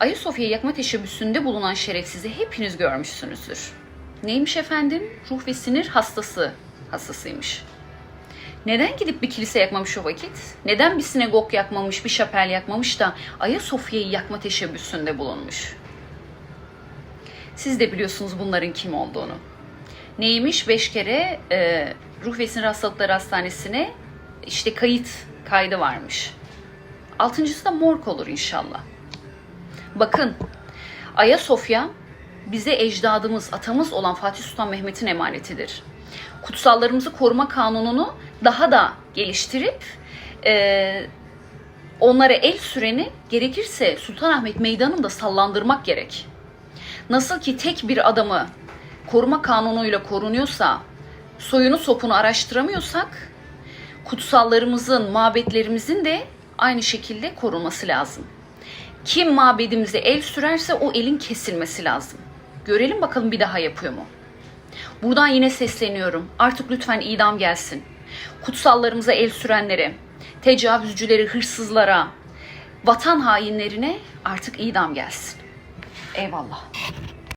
Ayasofya'yı yakma teşebbüsünde bulunan şerefsizi hepiniz görmüşsünüzdür. Neymiş efendim? Ruh ve sinir hastası hastasıymış. Neden gidip bir kilise yakmamış o vakit? Neden bir sinagog yakmamış, bir şapel yakmamış da Ayasofya'yı yakma teşebbüsünde bulunmuş? Siz de biliyorsunuz bunların kim olduğunu. Neymiş? Beş kere e, Ruh ve Sinir Hastalıkları Hastanesi'ne işte kayıt kaydı varmış. Altıncısı da morg olur inşallah. Bakın Ayasofya bize ecdadımız, atamız olan Fatih Sultan Mehmet'in emanetidir. Kutsallarımızı koruma kanununu daha da geliştirip e, onlara el süreni gerekirse Sultanahmet Meydanı'nda sallandırmak gerek. Nasıl ki tek bir adamı koruma kanunuyla korunuyorsa, soyunu sopunu araştıramıyorsak, kutsallarımızın, mabetlerimizin de aynı şekilde korunması lazım. Kim mabedimize el sürerse o elin kesilmesi lazım. Görelim bakalım bir daha yapıyor mu? Buradan yine sesleniyorum. Artık lütfen idam gelsin. Kutsallarımıza el sürenlere, tecavüzcüleri, hırsızlara, vatan hainlerine artık idam gelsin. Eyvallah.